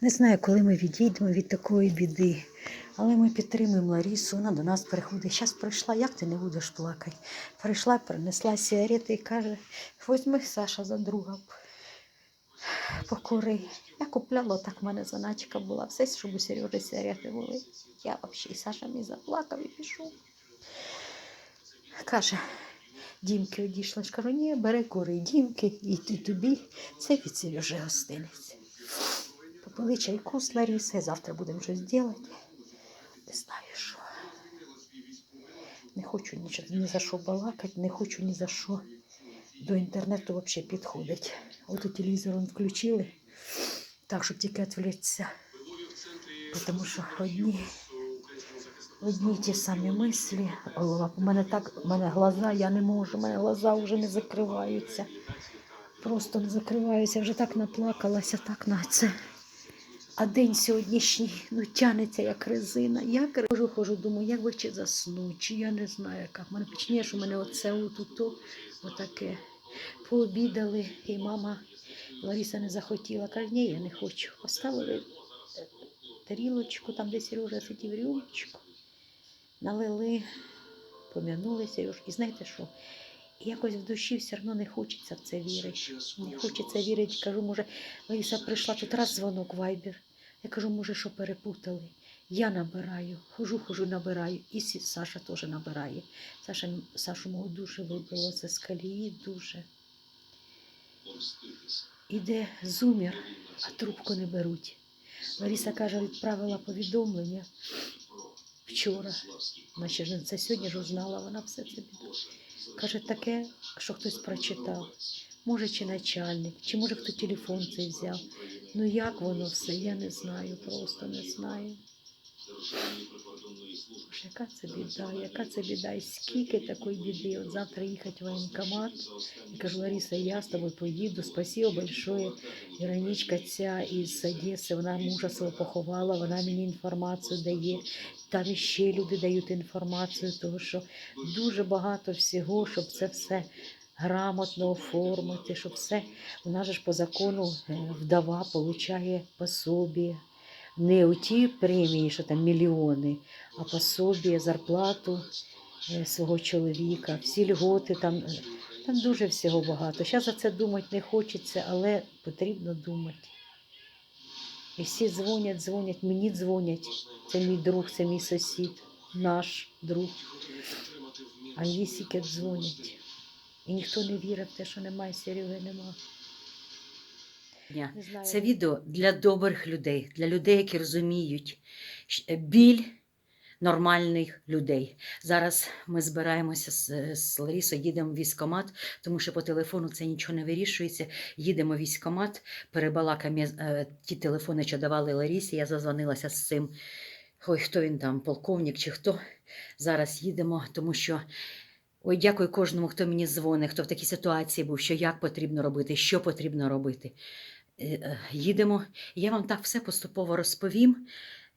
Не знаю, коли ми відійдемо від такої біди. Але ми підтримуємо Ларісу, вона до нас приходить. Зараз прийшла, як ти не будеш плакати? Прийшла, принесла сигарети і каже, возьми Саша за друга. Покури. Я купляла, так в мене заначка була. Все, щоб у Сережі сигарети були. Я взагалі, Саша мій заплакав і пішов. Каже, Дімки одійшла. Я кажу, ні, бери кури, Дімки, і ти тобі. Це від Сережі гостиниць. Попили чайку з Ларісою, завтра будемо щось робити. Не знаю що. Не хочу нічого, ні за що балакати, не хочу ні за що до інтернету взагалі підходить. От телевізор включили, так, щоб тільки відвлечься. Тому що одні, одні ті самі мислі. Голова. У мене так, у мене глаза, я не можу, у мене глаза вже не закриваються. Просто не закриваюся, вже так наплакалася, так на це. А день сьогоднішній ну, тянеться як резина. Я хожу, хожу, думаю, як би чи заснути, чи я не знаю, яка. В мене почне, що мене оце отут, отаке. Пообідали, і мама Лариса не захотіла. Каже, ні, я не хочу. Поставили е, тарілочку, там, де Сережа сидів рюмочку, налили, пом'янули Сережу. І знаєте що? Якось в душі все одно не хочеться в це вірити. Не хочеться вірити. Кажу, може, Лариса прийшла тут раз дзвонок вайбер. Я кажу, може, що перепутали. Я набираю, хожу, хожу, набираю. І Саша теж набирає. Саша, Сашу мого дуже вибило це з колії, дуже. Іде зумір, а трубку не беруть. Лариса каже, відправила повідомлення вчора. Значить, ж це сьогодні ж узнала вона все це. Каже, таке, що хтось прочитав. Може, чи начальник, чи може хто телефон цей взяв. Ну як воно все, я не знаю, просто не знаю. Боже, яка це біда, яка це біда, і скільки такої біди. От завтра їхати в воєнкомат. І кажу, Лариса, я з тобою поїду. Спасибо большое. Іронічка ця із Одеси, вона мужа свого поховала, вона мені інформацію дає. Там іще люди дають інформацію, тому що дуже багато всього, щоб це все грамотно оформити, щоб все. Же ж по закону е, вдова получає пособі. Не у ті премії, що там мільйони, а пособі, зарплату е, свого чоловіка, всі льготи там. е, Там дуже всього багато. Зараз за це думати не хочеться, але потрібно думати. І всі дзвонять, дзвонять, мені дзвонять. Це мій друг, це мій сусід, наш друг. А їй дзвонять. І ніхто не вірить в те, що немає Сереги, нема. Не знаю. Це відео для добрих людей, для людей, які розуміють біль нормальних людей. Зараз ми збираємося з, з Ларісою, їдемо в військкомат, тому що по телефону це нічого не вирішується. Їдемо в військкомат, перебалакаємо е, ті телефони, що давали Ларісі. Я зазвонилася з цим. Ой, хто він там, полковник чи хто. Зараз їдемо, тому що. Ой, дякую кожному, хто мені дзвонить, хто в такій ситуації був, що як потрібно робити, що потрібно робити. Е, е, Їдемо, я вам так все поступово розповім.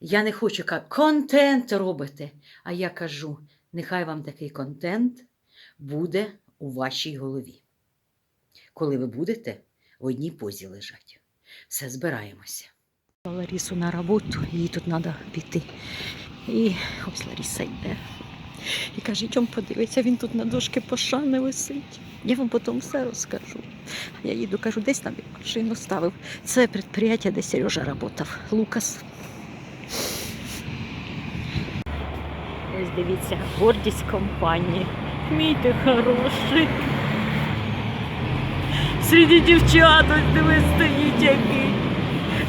Я не хочу казати, контент робите. А я кажу, нехай вам такий контент буде у вашій голові. Коли ви будете в одній позі лежати. Все, збираємося. Ларису на роботу, їй тут треба піти. І ось Лариса йде. І каже, йдемо подивитися, він тут на дошки пошани висить. Я вам потім все розкажу. Я їду, кажу, десь там машину ставив. Це підприємство, де Сережа працював. Лукас. Ось дивіться, гордість компанії. Мій ти хороший. Серед дівчат, ось диви стоїть який.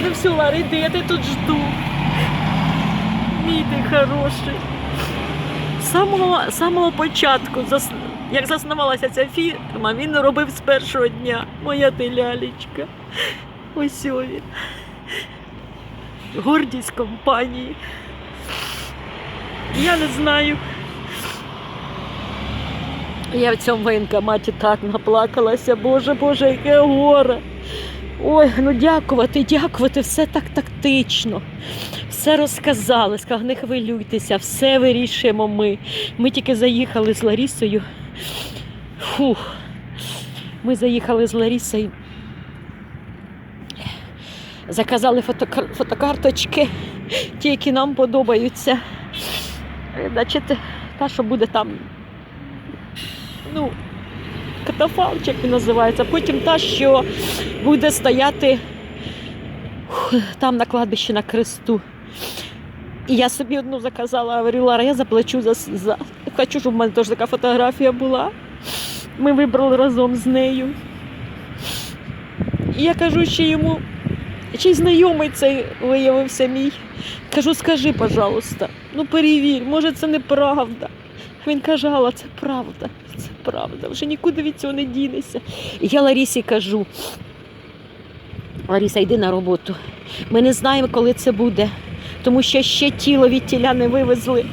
Ну все, Лара, йди, я тебе тут жду. Мій ти хороший. Самого, самого початку, як заснувалася ця фірма, він робив з першого дня. Моя ти лялечка. Ось він. Гордість компанії. Я не знаю. Я в цьому воєнкоматі так наплакалася, Боже, Боже, яке горе. Ой, ну дякувати, дякувати, все так тактично. Все розказали, сказали, не хвилюйтеся, все вирішуємо ми. Ми тільки заїхали з Ларісою. Фух. Ми заїхали з Ларісою. Заказали фотокар- фотокарточки, ті, які нам подобаються. Е, Значить, та, що буде там, ну, катафалк, як він називається. Потім та, що буде стояти там на кладбищі на кресту. І я собі одну заказала, говорю, Лара, я заплачу за, за... Хочу, щоб в мене теж така фотографія була. Ми вибрали разом з нею. І я кажу ще йому, чи знайомий цей виявився мій. Кажу, скажи, пожалуйста, ну перевір, може це неправда. Він каже, Алла, це правда, це правда, вже нікуди від цього не дінешся. І я Ларісі кажу, Ларіса, йди на роботу. Ми не знаємо, коли це буде, тому що ще тіло від тіля не вивезли.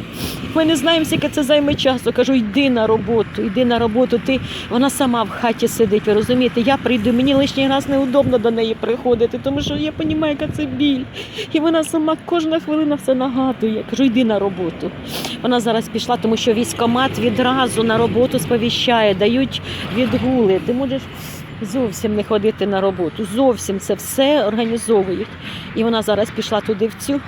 Ми не знаємо, скільки це займе часу. Кажу, йди на роботу, йди на роботу. Ти вона сама в хаті сидить. Ви розумієте? Я прийду. Мені лишній раз неудобно до неї приходити, тому що я розумію, яка це біль. І вона сама кожна хвилина все нагадує. Кажу, йди на роботу. Вона зараз пішла, тому що військомат відразу на роботу сповіщає, дають відгули. Ти можеш зовсім не ходити на роботу. Зовсім це все організовують. І вона зараз пішла туди в цю.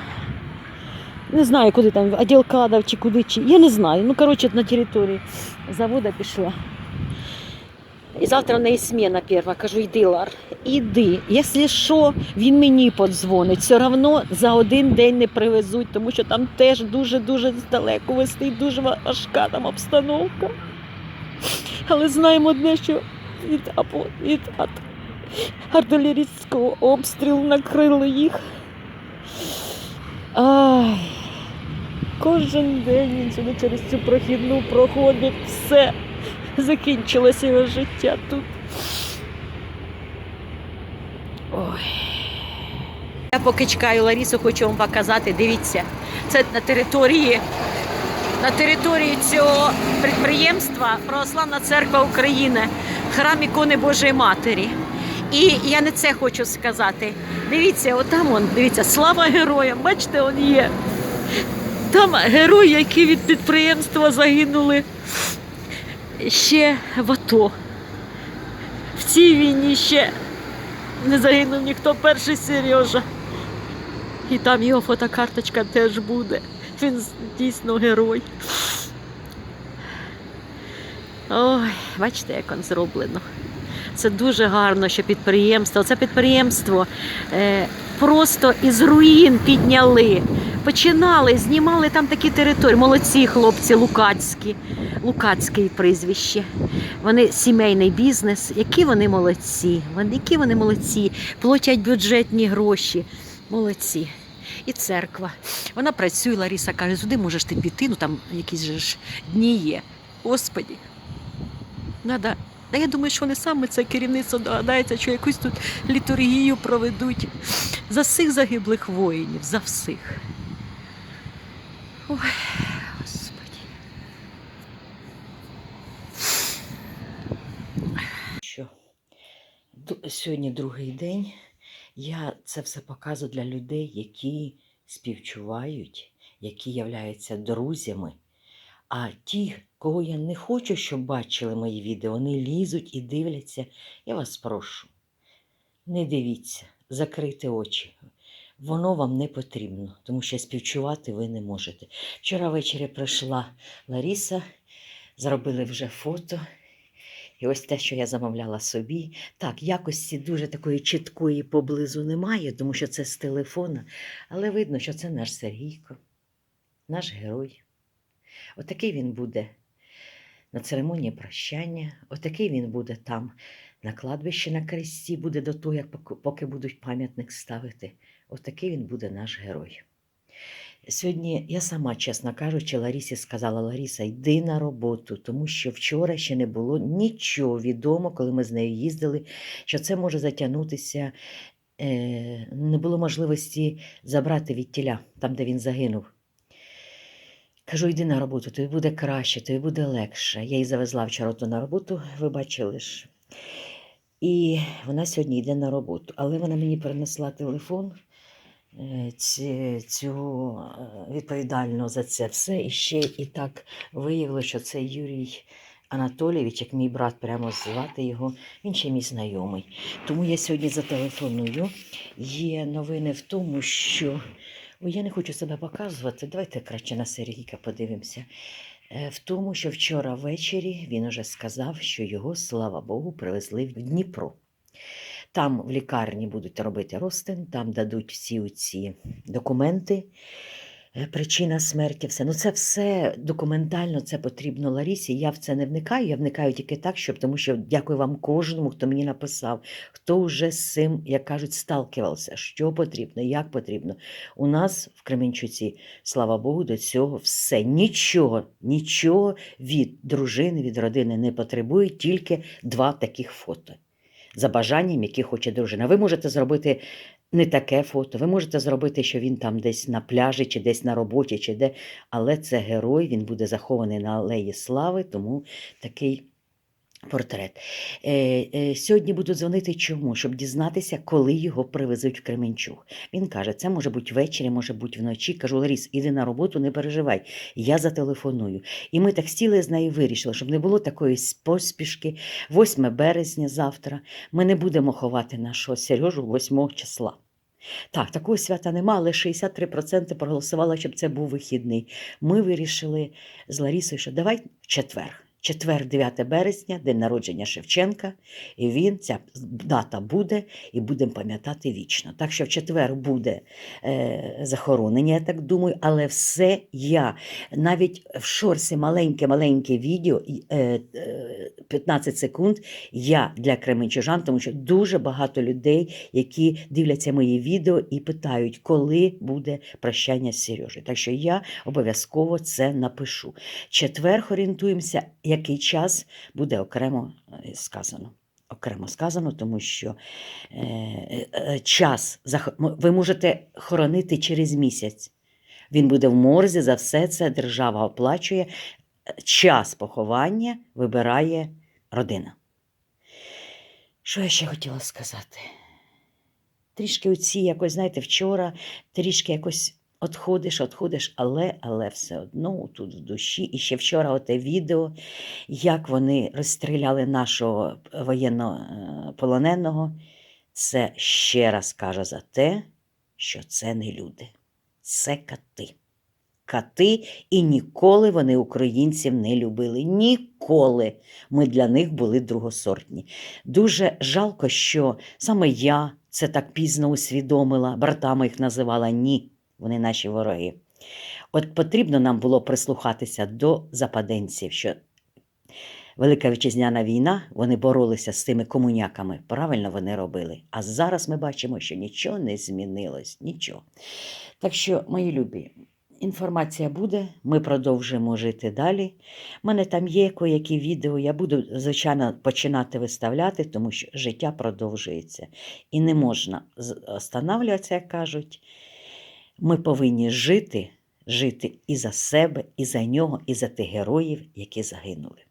Не знаю, куди там, відділ кадрів чи куди, чи. Я не знаю. Ну, коротше, на території заводу пішла. І завтра в неї сміна перша. Кажу, йди, Лар, іди. Якщо що, він мені подзвонить. Все одно за один день не привезуть, тому що там теж дуже-дуже далеко вести, дуже важка там обстановка. Але знаємо одне, що від, або, від артилерійського обстрілу накрили їх. Ай, кожен день він сюди через цю прохідну проходить. Все закінчилося його життя тут. Ой. Я поки чекаю Ларісу, хочу вам показати. Дивіться, це на території, на території цього підприємства Православна церква України, храм ікони Божої Матері. І я не це хочу сказати. Дивіться, отам он, дивіться, слава героям. Бачите, он є. Там герої, які від підприємства загинули ще в АТО. В цій війні ще не загинув ніхто перший Сережа. І там його фотокарточка теж буде. Він дійсно герой. Ой, бачите, як він зроблено. Це дуже гарно, що підприємство. Це підприємство е, просто із руїн підняли. Починали, знімали там такі території. Молодці хлопці, Лукацькі, Лукацьке прізвище. Вони сімейний бізнес. Які вони молодці, які вони молодці, платять бюджетні гроші. Молодці. І церква. Вона працює, Ларіса каже, сюди можеш ти піти, ну там якісь же ж дні є. Господі. Надо. Та я думаю, що вони саме це керівництво догадається, що якусь тут літургію проведуть за всіх загиблих воїнів, за всіх. Ой, Господи. Що? Сьогодні другий день. Я це все показую для людей, які співчувають, які являються друзями. А ті, кого я не хочу, щоб бачили мої відео, вони лізуть і дивляться. Я вас прошу, не дивіться, закрийте очі. Воно вам не потрібно, тому що співчувати ви не можете. Вчора ввечері прийшла Ларіса, зробили вже фото. І ось те, що я замовляла собі. Так, якості дуже такої чіткої поблизу немає, тому що це з телефона, але видно, що це наш Сергійко, наш герой. Отакий він буде на церемонії прощання, отакий він буде там на кладбищі на кресті, буде до того, як поки- будуть пам'ятник ставити. Отакий він буде наш герой. Сьогодні я сама, чесно кажучи, Ларісі сказала: Ларіса, йди на роботу, тому що вчора ще не було нічого відомо, коли ми з нею їздили, що це може затягнутися. Е, не було можливості забрати від тіля, там, де він загинув. Кажу, йди на роботу, тобі буде краще, тобі буде легше. Я її завезла вчора то на роботу, ви бачили ж. І вона сьогодні йде на роботу. Але вона мені принесла телефон ці- цього е, відповідального за це все. І ще і так виявилося, що це Юрій Анатолійович, як мій брат, прямо звати його, він ще мій знайомий. Тому я сьогодні зателефоную. Є новини в тому, що Ой, я не хочу себе показувати. Давайте краще на Сергійка подивимося. Е, В тому, що вчора ввечері він уже сказав, що його, слава Богу, привезли в Дніпро. Там в лікарні будуть робити розтин, там дадуть всі ці документи, е, причина смерті, все. Ну це все документально, це потрібно Ларісі. Я в це не вникаю, я вникаю тільки так, щоб, тому що дякую вам кожному, хто мені написав, хто вже з цим, як кажуть, сталкивався, що потрібно, як потрібно. У нас в Кременчуці, слава Богу, до цього все. Нічого, нічого від дружини, від родини не потребує, тільки два таких фото. За бажанням, які хоче дружина. Ви можете зробити не таке фото, ви можете зробити, що він там десь на пляжі, чи десь на роботі, чи де, але це герой, він буде захований на алеї слави, тому такий портрет. Е, е, сьогодні буду дзвонити чому? Щоб дізнатися, коли його привезуть в Кременчуг. Він каже, це може бути ввечері, може бути вночі. Кажу, Ларіс, іди на роботу, не переживай, я зателефоную. І ми так сіли з нею вирішили, щоб не було такої поспішки. 8 березня завтра ми не будемо ховати нашого Сережу 8 числа. Так, такого свята нема, але 63% проголосувало, щоб це був вихідний. Ми вирішили з Ларісою, що давай в четвер. Четвер, 9 березня, день народження Шевченка, і він, ця дата буде, і будемо пам'ятати вічно. Так що в четвер буде е, захоронення, я так думаю, але все я навіть в шорсі маленьке-маленьке відео, е, е, 15 секунд, я для кременчужан, тому що дуже багато людей, які дивляться мої відео і питають, коли буде прощання з Сережею. Так що я обов'язково це напишу. Четвер орієнтуємося, який час буде окремо е, сказано. Окремо сказано, тому що е, е, час ви можете хоронити через місяць. Він буде в морзі, за все це держава оплачує. Час поховання вибирає родина. Що я ще хотіла сказати? Трішки оці, якось, знаєте, вчора трішки якось отходиш, отходиш, але, але все одно тут в душі. І ще вчора оте відео, як вони розстріляли нашого воєннополоненого, це ще раз каже за те, що це не люди, це кати. Кати, і ніколи вони українців не любили. Ніколи ми для них були другосортні. Дуже жалко, що саме я це так пізно усвідомила, братами їх називала. Ні, вони наші вороги. От потрібно нам було прислухатися до западенців, що Велика вітчизняна війна, вони боролися з цими комуняками. Правильно вони робили. А зараз ми бачимо, що нічого не змінилось. Нічого. Так що, мої любі, інформація буде, ми продовжуємо жити далі. У мене там є які відео, я буду, звичайно, починати виставляти, тому що життя продовжується. І не можна останавлюватися, як кажуть. Ми повинні жити, жити і за себе, і за нього, і за тих героїв, які загинули.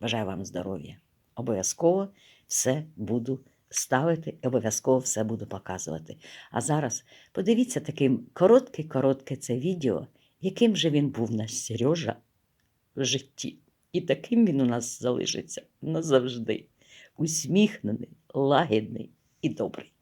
Бажаю вам здоров'я. Обов'язково все буду ставити, і обов'язково все буду показувати. А зараз подивіться таке коротке-коротке це відео, яким же він був наш Сережа в житті. І таким він у нас залишиться назавжди. Усміхнений, лагідний і добрий.